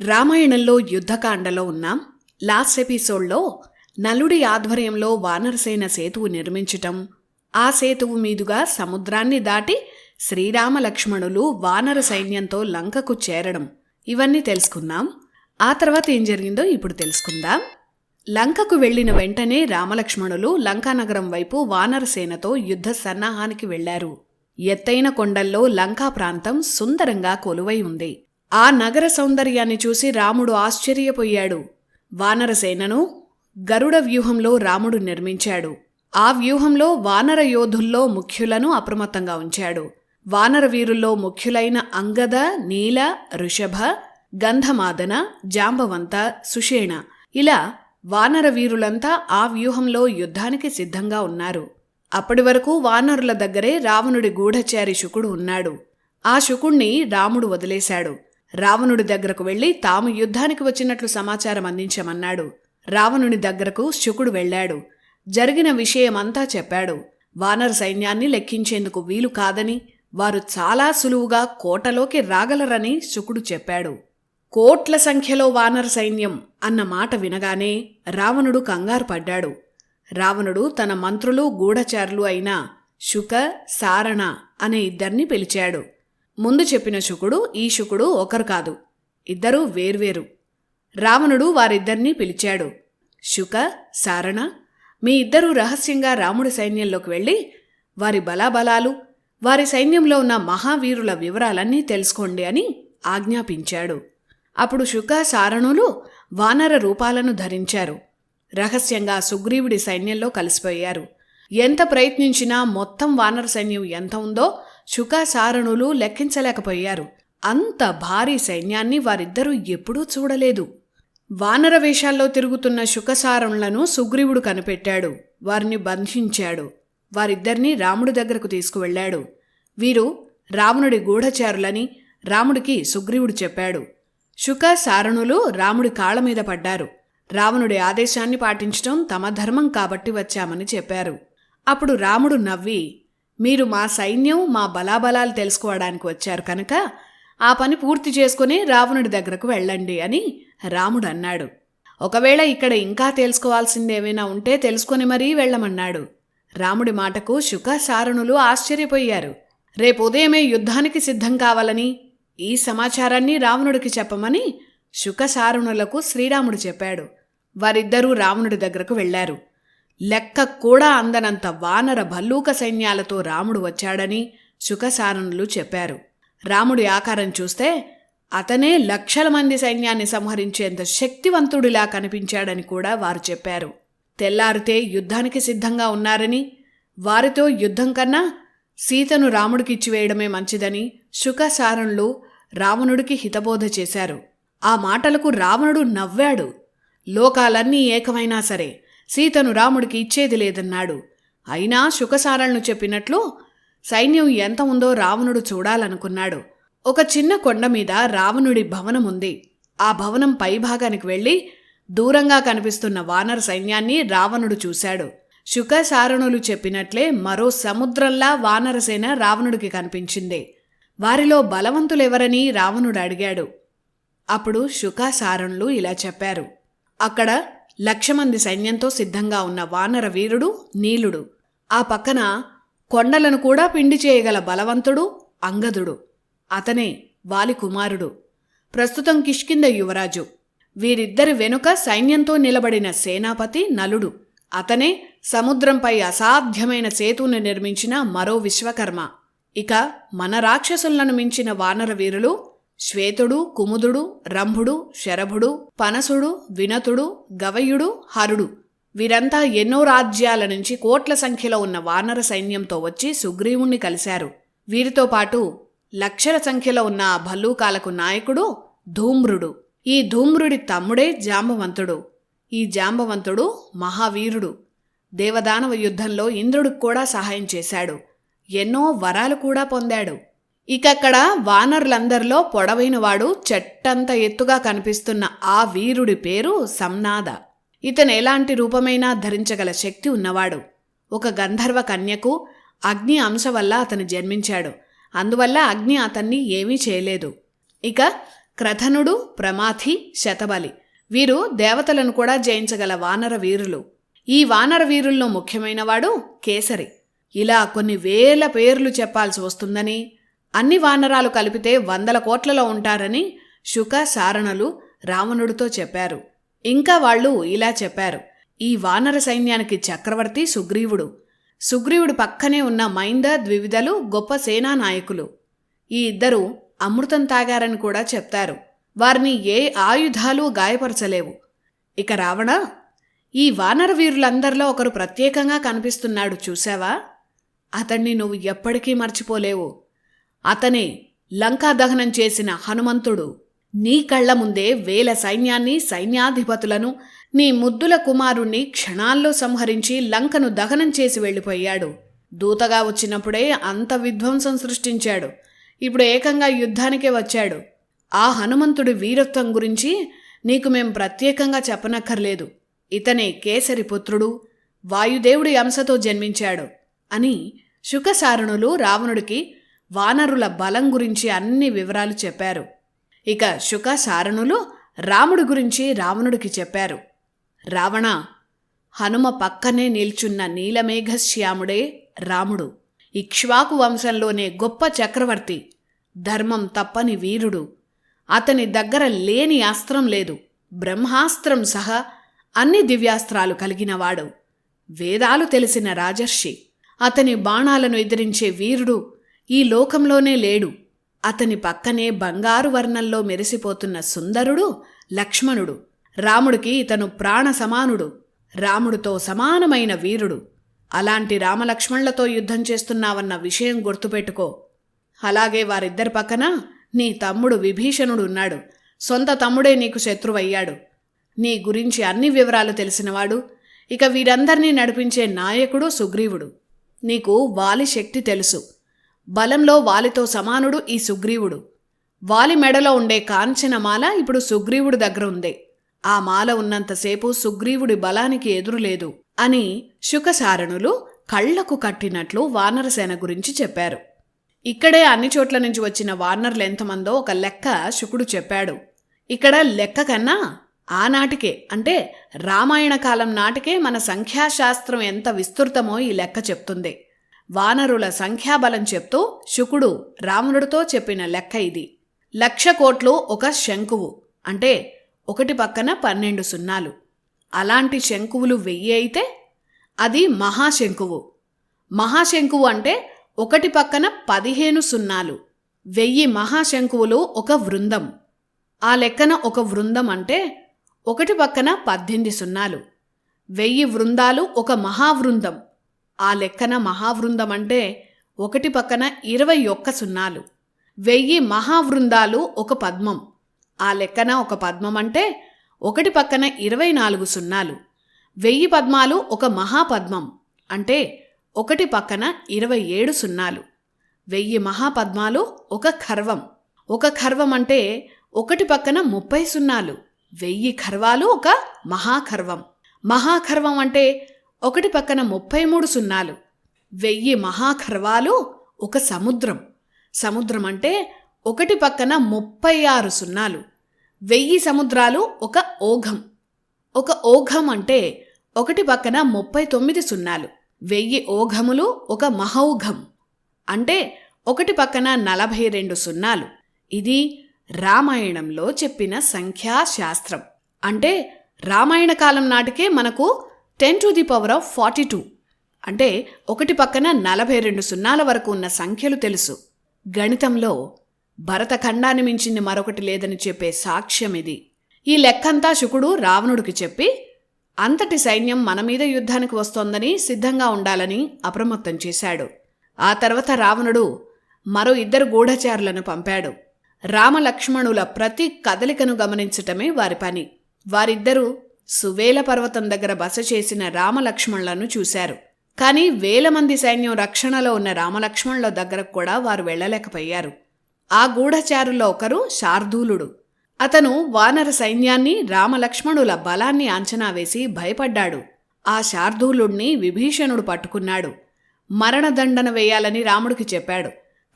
రామాయణంలో యుద్ధకాండలో ఉన్నాం లాస్ట్ ఎపిసోడ్లో నలుడి ఆధ్వర్యంలో వానరసేన సేతువు నిర్మించటం ఆ సేతువు మీదుగా సముద్రాన్ని దాటి శ్రీరామ లక్ష్మణులు వానర సైన్యంతో లంకకు చేరడం. ఇవన్నీ తెలుసుకుందాం. ఆ తర్వాత ఏం జరిగిందో ఇప్పుడు తెలుసుకుందాం. లంకకు వెళ్ళిన వెంటనే రామలక్ష్మణులు లంకానగరం వైపు వానరసేనతో యుద్ధ సన్నాహానికి వెళ్ళారు ఎత్తైన కొండల్లో లంకా ప్రాంతం సుందరంగా కొలువై ఉంది. ఆ నగర సౌందర్యాన్ని చూసి రాముడు ఆశ్చర్యపోయాడు. వానరసేనను గరుడ వ్యూహంలో రాముడు నిర్మించాడు. ఆ వ్యూహంలో వానర యోధుల్లో ముఖ్యులను అప్రమత్తంగా ఉంచాడు. వానర వీరుల్లో ముఖ్యులైన అంగద నీల ఋషభ గంధమాదన జాంబవంత సుషేణ ఇలా వానర వీరులంతా ఆ వ్యూహంలో యుద్ధానికి సిద్ధంగా ఉన్నారు. అప్పటి వరకు వానరుల దగ్గరే రావణుడి గూఢచారి శుకుడు ఉన్నాడు. ఆ శుకుణ్ణి రాముడు వదిలేశాడు. రావణుడి దగ్గరకు వెళ్ళి తాము యుద్ధానికి వచ్చినట్లు సమాచారం అందించమన్నాడు. రావణుని దగ్గరకు శుకుడు వెళ్ళాడు. జరిగిన విషయమంతా చెప్పాడు. వానర సైన్యాన్ని లెక్కించేందుకు వీలు కాదని వారు చాలా సులువుగా కోటలోకి రాగలరని శుకుడు చెప్పాడు. కోట్ల సంఖ్యలో వానర సైన్యం అన్న మాట వినగానే రావణుడు కంగారు పడ్డాడు. రావణుడు తన మంత్రులు గూఢచారులు అయిన శుక సారణ అనే ఇద్దరిని పిలిచాడు. ముందు చెప్పిన శుకుడు ఈ శుకుడు ఒకరు కాదు. ఇద్దరూ వేర్వేరు. రావణుడు వారిద్దరినీ పిలిచాడు. శుక సారణ మీ ఇద్దరూ రహస్యంగా రాముడి సైన్యంలోకి వెళ్ళి వారి బలాబలాలు వారి సైన్యంలో ఉన్న మహావీరుల వివరాలన్నీ తెలుసుకోండి అని ఆజ్ఞాపించాడు. అప్పుడు శుక సారణులు వానర రూపాలను ధరించారు. రహస్యంగా సుగ్రీవుడి సైన్యంలో కలిసిపోయారు. ఎంత ప్రయత్నించినా మొత్తం వానర సైన్యం ఎంత ఉందో శుకాసారణులు లెక్కించలేకపోయారు. అంత భారీ సైన్యాన్ని వారిద్దరూ ఎప్పుడూ చూడలేదు. వానర వేషాల్లో తిరుగుతున్న శుకసారణులను సుగ్రీవుడు కనిపెట్టాడు. వారిని బంధించాడు. వారిద్దరినీ రాముడి దగ్గరకు తీసుకువెళ్ళాడు. వీరు రావణుడి గూఢచారులని రాముడికి సుగ్రీవుడు చెప్పాడు. శుక సారణులు రాముడి కాళ్ళ మీద పడ్డారు. రావణుడి ఆదేశాన్ని పాటించడం తమ ధర్మం కాబట్టి వచ్చామని చెప్పారు. అప్పుడు రాముడు నవ్వి మీరు మా సైన్యం మా బలాబలాలు తెలుసుకోవడానికి వచ్చారు కనుక ఆ పని పూర్తి చేసుకుని రావణుడి దగ్గరకు వెళ్ళండి అని రాముడు అన్నాడు. ఒకవేళ ఇక్కడ ఇంకా తెలుసుకోవాల్సిందేమైనా ఉంటే తెలుసుకొని మరీ వెళ్ళమన్నాడు. రాముడి మాటకు శుక సారణులు ఆశ్చర్యపోయారు. రేపు ఉదయమే యుద్ధానికి సిద్ధం కావాలని ఈ సమాచారాన్ని రావణుడికి చెప్పమని శుకసారుణులకు శ్రీరాముడు చెప్పాడు. వారిద్దరూ రావణుడి దగ్గరకు వెళ్ళారు లెక్క కూడా అందనంత వానర భల్లూక సైన్యాలతో రాముడు వచ్చాడని శుకసారణులు చెప్పారు. రాముడి ఆకారం చూస్తే అతనే లక్షల మంది సైన్యాన్ని సంహరించేంత శక్తివంతుడిలా కనిపించాడని కూడా వారు చెప్పారు. తెల్లారితే యుద్ధానికి సిద్ధంగా ఉన్నారని వారితో యుద్ధం కన్నా సీతను రాముడికిచ్చివేయడమే మంచిదని శుకసారణులు రావణుడికి హితబోధ చేశారు. ఆ మాటలకు రావణుడు నవ్వాడు. లోకాలన్నీ ఏకమైనా సరే సీతను రాముడికి ఇచ్చేది లేదన్నాడు. అయినా శుకసారలను చెప్పినట్లు సైన్యం ఎంత ఉందో రావణుడు చూడాలనుకున్నాడు. ఒక చిన్న కొండ మీద రావణుడి భవనం ఉంది. ఆ భవనం పైభాగానికి వెళ్ళి దూరంగా కనిపిస్తున్న వానర సైన్యాన్ని రావణుడు చూశాడు. శుకసారణులు చెప్పినట్లే మరో సముద్రంలా వానరసేన రావణుడికి కనిపించింది. వారిలో బలవంతులెవరని రావణుడు అడిగాడు. అప్పుడు శుకాసారణులు ఇలా చెప్పారు. అక్కడ లక్ష మంది సైన్యంతో సిద్ధంగా ఉన్న వానర వీరుడు నీలుడు. ఆ పక్కన కొండలను కూడా పిండి చేయగల బలవంతుడు అంగదుడు. అతనే వాలి కుమారుడు. ప్రస్తుతం కిష్కింద యువరాజు. వీరిద్దరి వెనుక సైన్యంతో నిలబడిన సేనాపతి నలుడు. అతనే సముద్రంపై అసాధ్యమైన సేతువును నిర్మించిన మరో విశ్వకర్మ. ఇక మన రాక్షసులను మించిన వానర వీరులు శ్వేతుడు కుముదుడు రంభుడు శరభుడు పనసుడు వినతుడు గవయుడు హరుడు. వీరంతా ఎన్నో రాజ్యాల నుంచి కోట్ల సంఖ్యలో ఉన్న వానర సైన్యంతో వచ్చి సుగ్రీవుణ్ణి కలిశారు. వీరితో పాటు లక్షల సంఖ్యలో ఉన్న భల్లూకాలకు నాయకుడు ధూమ్రుడు. ఈ ధూమ్రుడి తమ్ముడే జాంబవంతుడు. ఈ జాంబవంతుడు మహావీరుడు. దేవదానవ యుద్ధంలో ఇంద్రుడికి కూడా సహాయం చేశాడు. ఎన్నో వరాలు కూడా పొందాడు. ఇకక్కడ వానరులందరిలో పొడవైనవాడు చెట్టంత ఎత్తుగా కనిపిస్తున్న ఆ వీరుడి పేరు సంనాద. ఇతను ఎలాంటి రూపమైనా ధరించగల శక్తి ఉన్నవాడు. ఒక గంధర్వ కన్యకు అగ్ని అంశ వల్ల అతను జన్మించాడు. అందువల్ల అగ్ని అతన్ని ఏమీ చేయలేదు. ఇక క్రథనుడు ప్రమాథి శతబలి. వీరు దేవతలను కూడా జయించగల వానర వీరులు. ఈ వానర వీరుల్లో ముఖ్యమైనవాడు కేసరి. ఇలా కొన్ని వేల పేర్లు చెప్పాల్సి వస్తుందని అన్ని వానరాలు కలిపితే వందల కోట్లలో ఉంటారని శుక సారణలు రావణుడితో చెప్పారు. ఇంకా వాళ్ళు ఇలా చెప్పారు. ఈ వానర సైన్యానికి చక్రవర్తి సుగ్రీవుడు. సుగ్రీవుడు పక్కనే ఉన్న మైంద ద్వివిధలు గొప్ప సేనా నాయకులు. ఈ ఇద్దరు అమృతం తాగారని కూడా చెప్తారు. వారిని ఏ ఆయుధాలు గాయపరచలేవు. ఇక రావణ ఈ వానర వీరులందరిలో ఒకరు ప్రత్యేకంగా కనిపిస్తున్నాడు చూశావా? అతన్ని నువ్వు ఎప్పటికీ మర్చిపోలేవు. అతనే లంకా దహనం చేసిన హనుమంతుడు నీ కళ్ళ ముందే వేల సైన్యాన్ని సైన్యాధిపతులను నీ ముద్దుల కుమారుణ్ణి క్షణాల్లో సంహరించి లంకను దహనం చేసి వెళ్ళిపోయాడు. దూతగా వచ్చినప్పుడే అంత విధ్వంసం సృష్టించాడు. ఇప్పుడు ఏకంగా యుద్ధానికే వచ్చాడు. ఆ హనుమంతుడి వీరత్వం గురించి నీకు మేం ప్రత్యేకంగా చెప్పనక్కర్లేదు. ఇతనే కేసరి పుత్రుడు వాయుదేవుడి అంశతో జన్మించాడు అని శుకసారణులు రావణుడికి వానరుల బలం గురించి అన్ని వివరాలు చెప్పారు. ఇక శుకసారణులు రాముడి గురించి రావణుడికి చెప్పారు. రావణ హనుమ పక్కనే నిల్చున్న నీలమేఘశ్యాముడే రాముడు. ఇక్ష్వాకు వంశంలోనే గొప్ప చక్రవర్తి ధర్మం తప్పని వీరుడు. అతని దగ్గర లేని అస్త్రం లేదు బ్రహ్మాస్త్రం సహా అన్ని దివ్యాస్త్రాలు కలిగినవాడు. వేదాలు తెలిసిన రాజర్షి అతని బాణాలను ఎదిరించే వీరుడు ఈ లోకంలోనే లేడు. అతని పక్కనే బంగారు వర్ణంలో మెరిసిపోతున్న సుందరుడు లక్ష్మణుడు. రాముడికి ఇతను ప్రాణ సమానుడు. రాముడితో సమానమైన వీరుడు. అలాంటి రామలక్ష్మణులతో యుద్ధం చేస్తున్నావన్న విషయం గుర్తుపెట్టుకో. అలాగే వారిద్దరి పక్కన నీ తమ్ముడు విభీషణుడు ఉన్నాడు సొంత తమ్ముడే నీకు శత్రువయ్యాడు. నీ గురించి అన్ని వివరాలు తెలిసినవాడు. ఇక వీరందరినీ నడిపించే నాయకుడు సుగ్రీవుడు. నీకు వాలి శక్తి తెలుసు. బలంలో వాలితో సమానుడు ఈ సుగ్రీవుడు. వాలి మెడలో ఉండే కాంచనమాల ఇప్పుడు సుగ్రీవుడి దగ్గర ఉంది. ఆ మాల ఉన్నంతసేపు సుగ్రీవుడి బలానికి ఎదురులేదు అని శుకసారణులు కళ్ళకు కట్టినట్లు వానరసేన గురించి చెప్పారు. ఇక్కడే అన్ని చోట్ల నుంచి వచ్చిన వానర్లు ఎంతమందో ఒక లెక్క శుకుడు చెప్పాడు. ఇక్కడ లెక్క కన్నా ఆనాటికే అంటే రామాయణ కాలం నాటికే మన సంఖ్యాశాస్త్రం ఎంత విస్తృతమో ఈ లెక్క చెప్తుంది. వానరుల సంఖ్యాబలం చెప్తూ శుకుడు రావణుడితో చెప్పిన లెక్క ఇది. లక్ష కోట్లు ఒక శంకువు అంటే ఒకటి పక్కన పన్నెండు సున్నాలు. అలాంటి శంకువులు వెయ్యి అయితే అది మహాశంకువు. మహాశంకువు అంటే ఒకటి పక్కన పదిహేను సున్నాలు. వెయ్యి మహాశంకువులు ఒక వృందం. ఆ లెక్కన ఒక వృందం అంటే ఒకటి పక్కన పద్దెనిమిది సున్నాలు. వెయ్యి వృందాలు ఒక మహావృందం. ఆ లెక్కన మహావృందం అంటే ఒకటి పక్కన ఇరవై ఒక్క సున్నాలు. వెయ్యి మహావృందాలు ఒక పద్మం. ఆ లెక్కన ఒక పద్మం అంటే ఒకటి పక్కన ఇరవై నాలుగు సున్నాలు. వెయ్యి పద్మాలు ఒక మహాపద్మం. అంటే ఒకటి పక్కన ఇరవై ఏడు సున్నాలు. వెయ్యి మహాపద్మాలు ఒక ఖర్వం. ఒక ఖర్వం అంటే ఒకటి పక్కన ముప్పై సున్నాలు. వెయ్యి ఖర్వాలు ఒక మహాఖర్వం. మహాఖర్వం అంటే ఒకటి పక్కన ముప్పై మూడు సున్నాలు. వెయ్యి మహాఖర్వాలు ఒక సముద్రం. సముద్రం అంటే ఒకటి పక్కన ముప్పై ఆరు సున్నాలు. వెయ్యి సముద్రాలు ఒక ఓఘం. ఒక ఓఘం అంటే ఒకటి పక్కన ముప్పై తొమ్మిది సున్నాలు. వెయ్యి ఓఘములు ఒక మహౌఘం. అంటే ఒకటి పక్కన నలభై రెండు సున్నాలు. ఇది రామాయణంలో చెప్పిన సంఖ్యాశాస్త్రం. అంటే రామాయణ కాలం నాటికే మనకు ten to the power of forty two. అంటే ఒకటి పక్కన నలభై రెండు సున్నాల వరకు ఉన్న సంఖ్యలు తెలుసు. గణితంలో భరతఖండాన్ని మించింది మరొకటి లేదని చెప్పే సాక్ష్యం ఇది. ఈ లెక్కంతా శుకుడు రావణుడికి చెప్పి అంతటి సైన్యం మన మీద యుద్ధానికి వస్తోందని సిద్ధంగా ఉండాలని అప్రమత్తం చేశాడు. ఆ తర్వాత రావణుడు మరో ఇద్దరు గూఢచారులను పంపాడు. రామలక్ష్మణుల ప్రతి కదలికను గమనించటమే వారి పని. వారిద్దరూ సువేల పర్వతం దగ్గర బస చేసిన రామలక్ష్మణులను చూశారు. కానీ వేల మంది సైన్యం రక్షణలో ఉన్న రామలక్ష్మణుల దగ్గరకు కూడా వారు వెళ్ళలేకపోయారు. ఆ గూఢచారుల్లో ఒకరు శార్దూలుడు. అతను వానర సైన్యాన్ని రామలక్ష్మణుల బలాన్ని అంచనా వేసి భయపడ్డాడు. ఆ శార్దూలుణ్ణి విభీషణుడు పట్టుకున్నాడు. మరణదండన వేయాలని రాముడికి చెప్పాడు.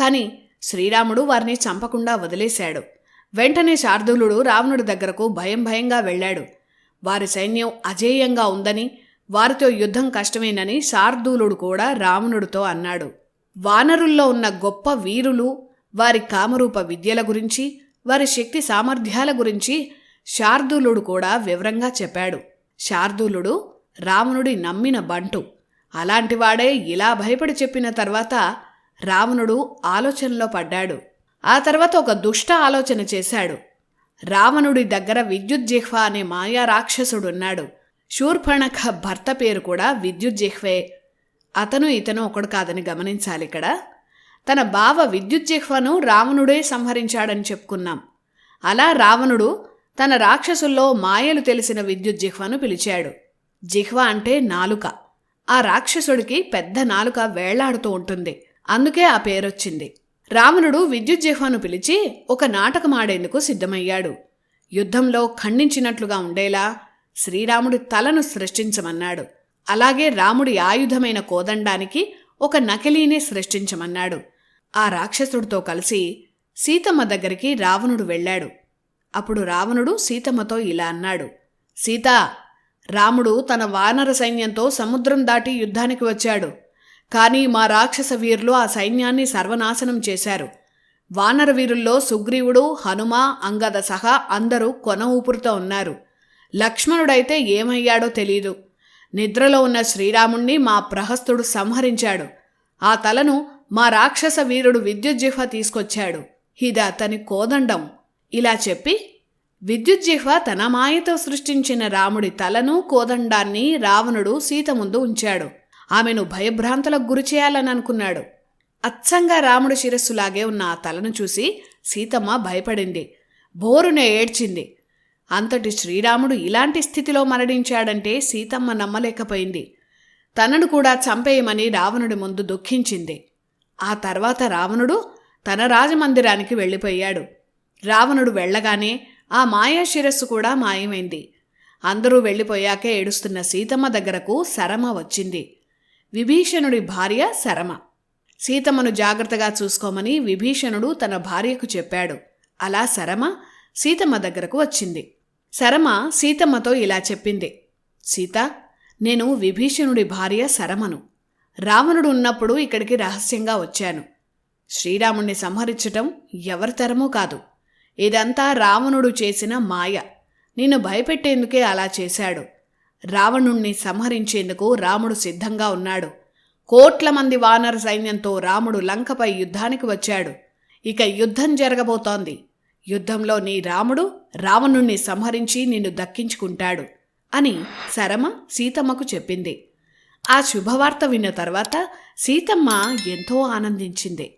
కాని శ్రీరాముడు వారిని చంపకుండా వదిలేశాడు. వెంటనే శార్దూలుడు రావణుడి దగ్గరకు భయం భయంగా వెళ్ళాడు. వారి సైన్యం అజేయంగా ఉందని వారితో యుద్ధం కష్టమేనని శార్దూలుడు కూడా రావణుడితో అన్నాడు. వానరుల్లో ఉన్న గొప్ప వీరులు వారి కామరూప విద్యల గురించి వారి శక్తి సామర్థ్యాల గురించి శార్దూలుడు కూడా వివరంగా చెప్పాడు. శార్దూలుడు రావణుడి నమ్మిన బంటు. అలాంటివాడే ఇలా భయపడి చెప్పిన తర్వాత రావణుడు ఆలోచనలో పడ్డాడు. ఆ తర్వాత ఒక దుష్ట ఆలోచన చేశాడు. రావణుడి దగ్గర విద్యుజ్జిహ్వ అనే మాయా రాక్షసుడున్నాడు. శూర్పణఖ భర్త పేరు కూడా విద్యుజ్జిహ్వే అతను ఇతను ఒకడు కాదని గమనించాలి ఇక్కడ. తన బావ విద్యుజ్జిహ్వను రావణుడే సంహరించాడని చెప్పుకున్నాం. అలా రావణుడు తన రాక్షసుల్లో మాయలు తెలిసిన విద్యుజ్జిహ్వను పిలిచాడు. జిహ్వ అంటే నాలుక. ఆ రాక్షసుడికి పెద్ద నాలుక వేళ్ళాడుతూ ఉంటుంది. అందుకే ఆ పేరొచ్చింది. రావణుడు విద్యుజ్జిహ్వను పిలిచి ఒక నాటకం ఆడేందుకు సిద్ధమయ్యాడు. యుద్ధంలో ఖండించినట్లుగా ఉండేలా శ్రీరాముడి తలను సృష్టించమన్నాడు. అలాగే రాముడి ఆయుధమైన కోదండానికి ఒక నకిలీని సృష్టించమన్నాడు. ఆ రాక్షసుడితో కలిసి సీతమ్మ దగ్గరికి రావణుడు వెళ్ళాడు. అప్పుడు రావణుడు సీతమ్మతో ఇలా అన్నాడు. సీత రాముడు తన వానర సైన్యంతో సముద్రం దాటి యుద్ధానికి వచ్చాడు. కానీ మా రాక్షస వీరులు ఆ సైన్యాన్ని సర్వనాశనం చేశారు. వానర వీరుల్లో సుగ్రీవుడు హనుమ అంగద సహా అందరూ కొన ఊపురుతో ఉన్నారు. లక్ష్మణుడైతే ఏమయ్యాడో తెలీదు. నిద్రలో ఉన్న శ్రీరాముణ్ణి మా ప్రహస్తుడు సంహరించాడు. ఆ తలను మా రాక్షస వీరుడు విద్యుజ్జిహ్వ తీసుకొచ్చాడు. ఇది అతని కోదండం. ఇలా చెప్పి విద్యుజ్జిహ్వ తన మాయతో సృష్టించిన రాముడి తలను కోదండాన్ని రావణుడు సీత ముందు ఉంచాడు. ఆమెను భయభ్రాంతులకు గురి చేయాలని అనుకున్నాడు. అచ్చంగా రాముడి శిరస్సులాగే ఉన్న ఆ తలను చూసి సీతమ్మ భయపడింది. బోరున ఏడ్చింది. అంతటి శ్రీరాముడు ఇలాంటి స్థితిలో మరణించాడంటే సీతమ్మ నమ్మలేకపోయింది. తనను కూడా చంపేయమని రావణుడి ముందు దుఃఖించింది. ఆ తర్వాత రావణుడు తన రాజమందిరానికి వెళ్ళిపోయాడు. రావణుడు వెళ్ళగానే ఆ మాయా శిరస్సు కూడా మాయమైంది. అందరూ వెళ్ళిపోయాకే ఏడుస్తున్న సీతమ్మ దగ్గరకు సరమ వచ్చింది. విభీషణుడి భార్య శరమ. సీతమ్మను జాగ్రత్తగా చూసుకోమని విభీషణుడు తన భార్యకు చెప్పాడు. అలా శరమ సీతమ్మ దగ్గరకు వచ్చింది. శరమ సీతమ్మతో ఇలా చెప్పింది. సీత నేను విభీషణుడి భార్య శరమను. రావణుడు ఉన్నప్పుడు ఇక్కడికి రహస్యంగా వచ్చాను. శ్రీరాముణ్ణి సంహరించటం ఎవరి తరమూ కాదు. ఇదంతా రావణుడు చేసిన మాయ. నిన్ను భయపెట్టేందుకే అలా చేశాడు. రావణుణ్ణి సంహరించేందుకు రాముడు సిద్ధంగా ఉన్నాడు. కోట్ల మంది వానర సైన్యంతో రాముడు లంకపై యుద్ధానికి వచ్చాడు. ఇక యుద్ధం జరగబోతోంది. యుద్ధంలో నీ రాముడు రావణుణ్ణి సంహరించి నిన్ను దక్కించుకుంటాడు అని శరమ సీతమ్మకు చెప్పింది. ఆ శుభవార్త విన్న తర్వాత సీతమ్మ ఎంతో ఆనందించింది.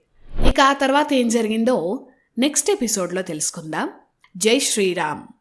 ఇక ఆ తర్వాత ఏం జరిగిందో నెక్స్ట్ ఎపిసోడ్లో తెలుసుకుందాం. జై శ్రీరామ్.